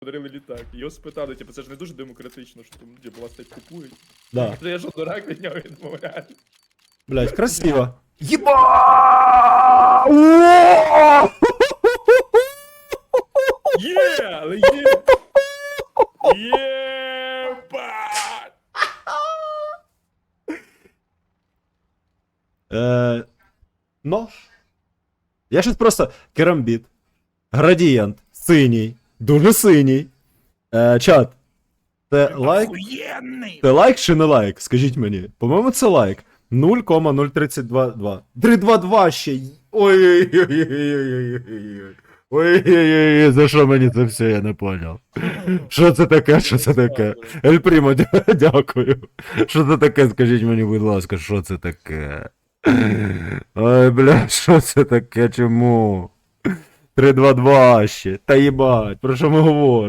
подарили літак. Його спитали, типу, це ж не дуже демократично, що там типу, вас так купують. Да. То я ж дурак від нього відмовляю. Блять, красиво. Єба! Є, але є. Єбать! Е, ну. Я щось просто керамбіт. Градієнт. Синій. Дуже синій. Е, чат. Це лайк? Це лайк чи не лайк? Скажіть мені. По-моєму, це лайк. 0,0322. 322 ще. й- Ой-ой-ой-ой-ой-ой-ой. Ой-ой-ой, за що мені це все, я не поняв. Що це таке, що це таке? Ель Прімо, дякую. Що це таке, скажіть мені, будь ласка, що це таке? Ой, бля, що це таке, чому? 322 ще. Та їбать, про що ми говоримо?